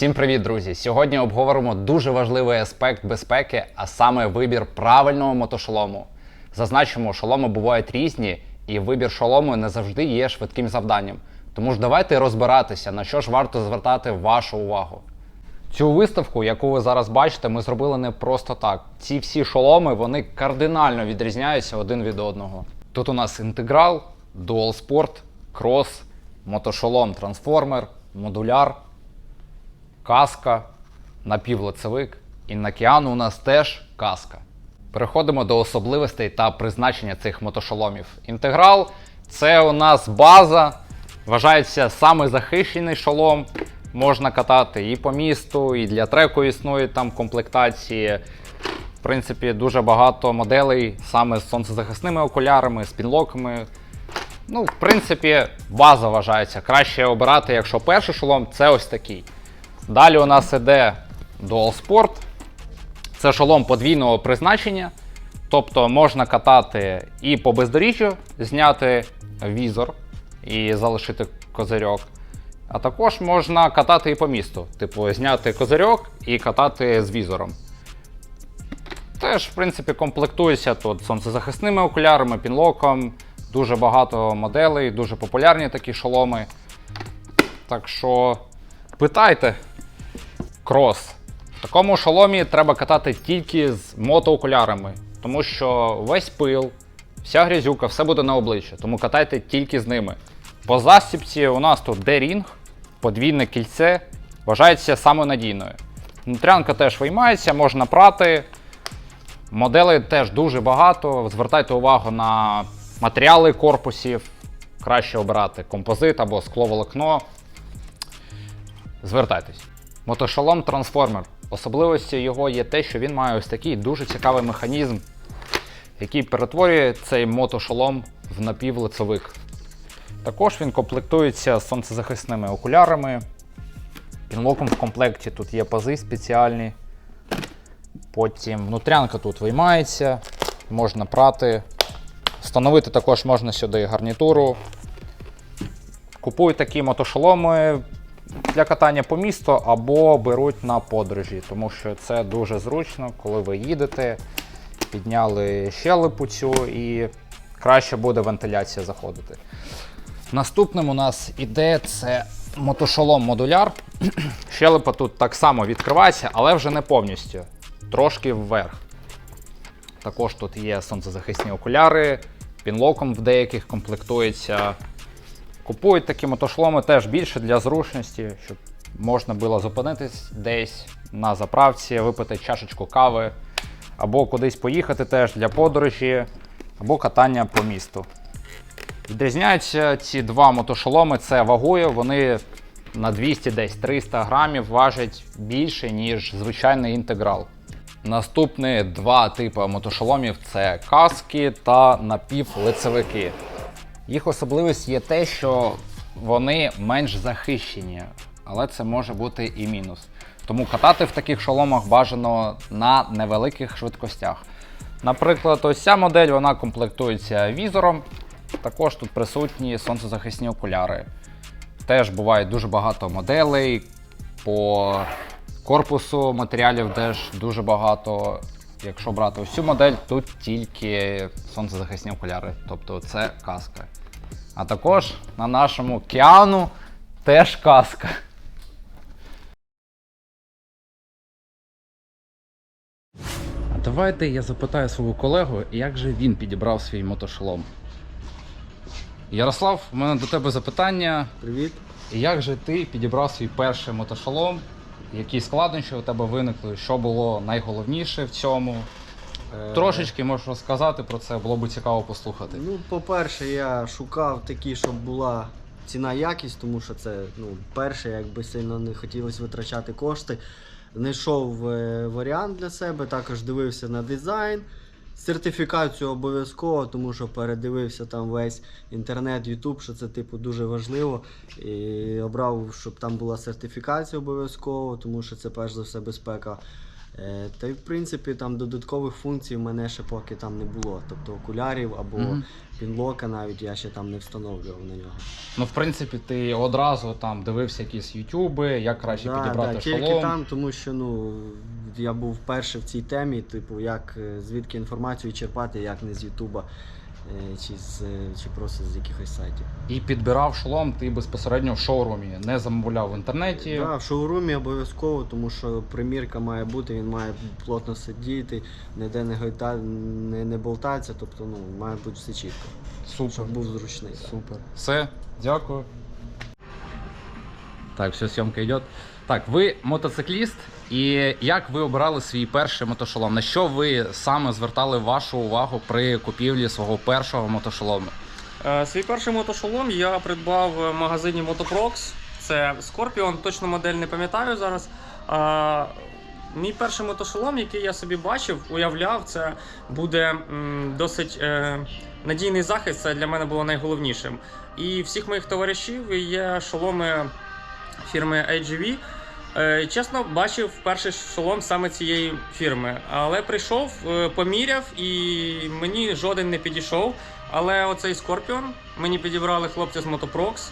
Всім привіт, друзі! Сьогодні обговоримо дуже важливий аспект безпеки, а саме вибір правильного мотошолому. Зазначимо, шоломи бувають різні, і вибір шолому не завжди є швидким завданням. Тому ж давайте розбиратися, на що ж варто звертати вашу увагу. Цю виставку, яку ви зараз бачите, ми зробили не просто так. Ці всі шоломи вони кардинально відрізняються один від одного. Тут у нас інтеграл, Sport, крос, мотошолом трансформер, модуляр, каска, напівлицевик. І на Кіану у нас теж каска. Переходимо до особливостей та призначення цих мотошоломів. Інтеграл це у нас база, вважається саме захищений шолом. Можна катати і по місту, і для треку існують там комплектації. В принципі, дуже багато моделей саме з сонцезахисними окулярами, з пінлоками. Ну, в принципі, база вважається. Краще обирати, якщо перший шолом, це ось такий. Далі у нас іде Dual Sport. Це шолом подвійного призначення. Тобто можна катати і по бездоріжжю, зняти візор і залишити козирьок. А також можна катати і по місту. Типу, зняти козирьок і катати з візором. Теж, в принципі, комплектується тут сонцезахисними окулярами, пінлоком. Дуже багато моделей, дуже популярні такі шоломи. Так що питайте. Крос. В такому шоломі треба катати тільки з мотоокулярами, тому що весь пил, вся грязюка, все буде на обличчі, тому катайте тільки з ними. По застіпці у нас тут D-Ring, подвійне кільце, вважається саме надійною. Внутрянка теж виймається, можна прати. Моделей теж дуже багато. Звертайте увагу на матеріали корпусів. Краще обирати композит або скловолокно. Звертайтесь. Мотошолом трансформер. Особливістю його є те, що він має ось такий дуже цікавий механізм, який перетворює цей мотошолом в напівлицевик. Також він комплектується сонцезахисними окулярами. Пінлоком в комплекті тут є пази спеціальні. Потім внутрянка тут виймається, можна прати. Встановити також можна сюди гарнітуру. Купують такі мотошоломи для катання по місту або беруть на подорожі, тому що це дуже зручно, коли ви їдете, підняли щелепу цю і краще буде вентиляція заходити. Наступним у нас іде це мотошолом модуляр. Щелепа тут так само відкривається, але вже не повністю, трошки вверх. Також тут є сонцезахисні окуляри, пінлоком в деяких комплектується. Купують такі мотошломи теж більше для зручності, щоб можна було зупинитись десь на заправці, випити чашечку кави, або кудись поїхати теж для подорожі, або катання по місту. Відрізняються ці два мотошоломи це вагою, вони на 200 десь 300 грамів важать більше, ніж звичайний інтеграл. Наступні два типи мотошоломів це каски та напівлицевики. Їх особливість є те, що вони менш захищені, але це може бути і мінус. Тому катати в таких шоломах бажано на невеликих швидкостях. Наприклад, ось ця модель вона комплектується візором. Також тут присутні сонцезахисні окуляри. Теж буває дуже багато моделей. По корпусу матеріалів теж дуже багато. Якщо брати ось цю модель, тут тільки сонцезахисні окуляри, тобто це каска. А також на нашому Кіану теж каска. А давайте я запитаю свого колегу, як же він підібрав свій мотошолом. Ярослав, у мене до тебе запитання. Привіт. Як же ти підібрав свій перший мотошолом? Які складнощі у тебе виникли? Що було найголовніше в цьому? Е, Трошечки можеш розказати про це, було б цікаво послухати. Ну, по-перше, я шукав такі, щоб була ціна якість, тому що це ну, перше, якби сильно не хотілося витрачати кошти. Знайшов е, варіант для себе, також дивився на дизайн. Сертифікацію обов'язково, тому що передивився там весь інтернет, Ютуб, що це типу дуже важливо. І обрав, щоб там була сертифікація обов'язково, тому що це перш за все безпека. Е, Та й в принципі там додаткових функцій в мене ще поки там не було. Тобто окулярів або Мгм. пінлока навіть я ще там не встановлював на нього. Ну, в принципі, ти одразу там дивився якісь ютюби, як краще Да, підібрати да, шолом. тільки там, тому що ну я був вперше в цій темі, типу, як е, звідки інформацію черпати, як не з Ютуба, чи з е, чи просто з якихось сайтів. І підбирав шолом ти безпосередньо в шоурумі, не замовляв в інтернеті. Да, в шоурумі обов'язково, тому що примірка має бути, він має плотно сидіти, ніде не гойта, не, не болтатися, тобто ну, має бути все чітко, Супер. щоб був зручний. так. Супер. Все, дякую. Так, все, зйомка йде. Так, ви мотоцикліст, і як ви обирали свій перший мотошолом? На що ви саме звертали вашу увагу при купівлі свого першого мотошолому? Е, Свій перший мотошолом я придбав в магазині Motoprox. Це Scorpion, точно модель не пам'ятаю зараз. А, мій перший мотошолом, який я собі бачив, уявляв, це буде м, досить е, надійний захист. Це для мене було найголовнішим. І всіх моїх товаришів є шоломи фірми AGV. Е, Чесно, бачив перший шолом саме цієї фірми, але прийшов, е, поміряв і мені жоден не підійшов. Але оцей Scorpion мені підібрали хлопці з Motoprox.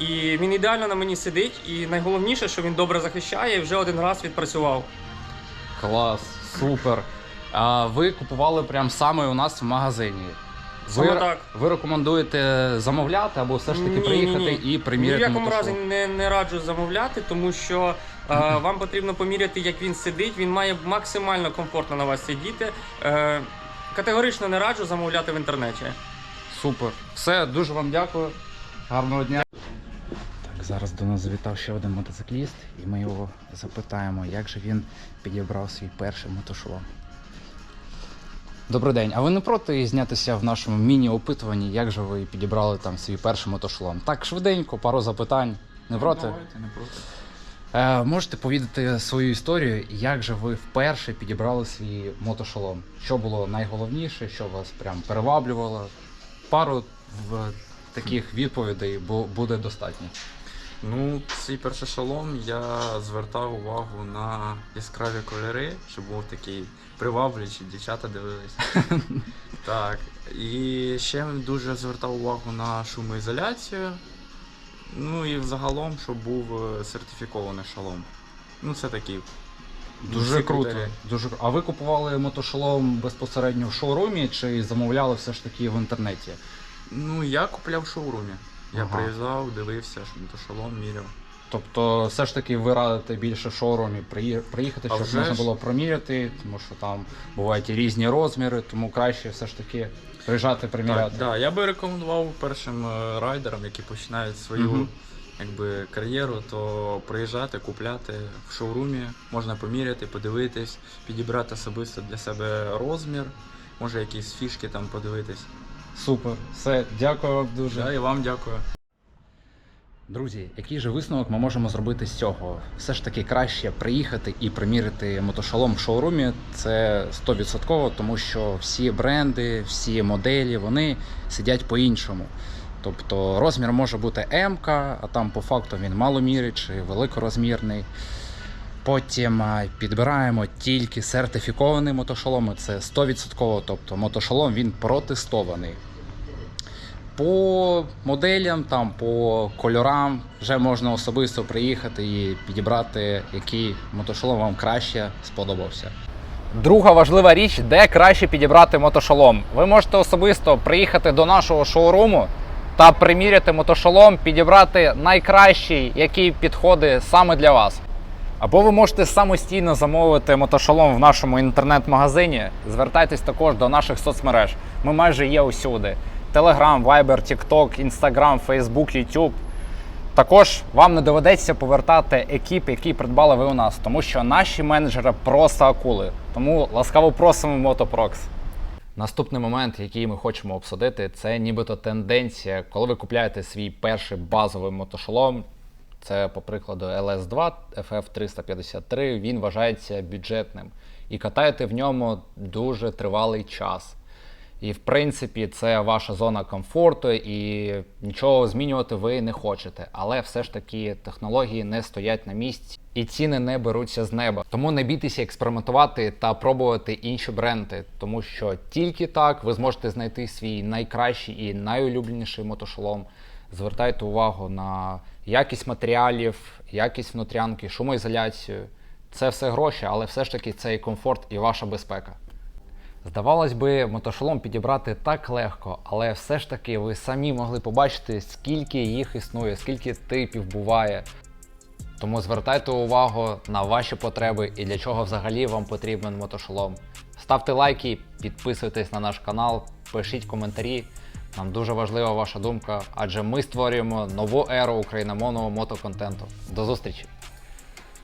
І він ідеально на мені сидить. І найголовніше, що він добре захищає і вже один раз відпрацював. Клас, супер. А ви купували прямо саме у нас в магазині. Саме ви, так. ви рекомендуєте замовляти або все ж таки Ні, ні, приїхати ні. і Ні приміряти в якому разі не, не раджу замовляти, тому що вам потрібно поміряти, як він сидить. Він має максимально комфортно на вас сидіти. Е, категорично не раджу замовляти в інтернеті. Супер. Все, дуже вам дякую. Гарного дня. Так, зараз до нас завітав ще один мотоцикліст, і ми його запитаємо, як же він підібрав свій перший мотошолом. Добрий день. А ви не проти знятися в нашому міні-опитуванні, як же ви підібрали там свій перший мотошолом? Так, швиденько, пару запитань. Не проти? Давайте, не проти. Е, можете повідати свою історію, як же ви вперше підібрали свій мотошолом? Що було найголовніше, що вас прям переваблювало? Пару в таких відповідей буде достатньо. Ну, свій перший шолом я звертав увагу на яскраві кольори, щоб був такий приваблюючий, дівчата дивились. так. І ще дуже звертав увагу на шумоізоляцію. Ну і взагалом, щоб був е, сертифікований шолом. Ну, це такий. Дуже круто. Дуже А ви купували мотошолом безпосередньо в шоурумі чи замовляли все ж таки в інтернеті? Ну, я купляв в шоурумі. Я Ага. приїжджав, дивився, що мотошолом міряв. Тобто, все ж таки ви радите більше шоурумі приїхати, щоб можна було проміряти, тому що там бувають і різні розміри, тому краще все ж таки приїжджати приміряти. Так, да, я би рекомендував першим е, райдерам, які починають свою Мгм. якби, кар'єру, то приїжджати, купляти в шоурумі, можна поміряти, подивитись, підібрати особисто для себе розмір, може якісь фішки там подивитись. Супер, все, дякую вам дуже. Да, і вам дякую. Друзі, який же висновок ми можемо зробити з цього? Все ж таки краще приїхати і приміряти мотошолом в шоурумі. Це 100%, тому що всі бренди, всі моделі вони сидять по-іншому. Тобто розмір може бути М, а там по факту він маломірний чи великорозмірний. Потім підбираємо тільки сертифіковані мотошоломи, це 100%, тобто мотошолом він протестований. По моделям, там, по кольорам вже можна особисто приїхати і підібрати, який мотошолом вам краще сподобався. Друга важлива річ, де краще підібрати мотошолом. Ви можете особисто приїхати до нашого шоуруму та приміряти мотошолом, підібрати найкращий, який підходить саме для вас. Або ви можете самостійно замовити мотошолом в нашому інтернет-магазині. Звертайтесь також до наших соцмереж. Ми майже є усюди: Telegram, Viber, TikTok, Instagram, Facebook, YouTube. Також вам не доведеться повертати екіп, який придбали ви у нас, тому що наші менеджери просто акули. Тому ласкаво просимо Мотопрокс. Наступний момент, який ми хочемо обсудити, це нібито тенденція, коли ви купляєте свій перший базовий мотошолом. Це, по прикладу, LS2 FF353, він вважається бюджетним. І катаєте в ньому дуже тривалий час. І в принципі, це ваша зона комфорту, і нічого змінювати ви не хочете. Але все ж таки технології не стоять на місці. і ціни не беруться з неба. Тому не бійтеся експериментувати та пробувати інші бренди, тому що тільки так ви зможете знайти свій найкращий і найулюбленіший мотошолом. Звертайте увагу на якість матеріалів, якість внутрянки, шумоізоляцію. Це все гроші, але все ж таки це і комфорт, і ваша безпека. Здавалось би, мотошолом підібрати так легко, але все ж таки ви самі могли побачити, скільки їх існує, скільки типів буває. Тому звертайте увагу на ваші потреби і для чого взагалі вам потрібен мотошолом. Ставте лайки, підписуйтесь на наш канал, пишіть коментарі. Нам дуже важлива ваша думка, адже ми створюємо нову еру україномовного мотоконтенту. До зустрічі!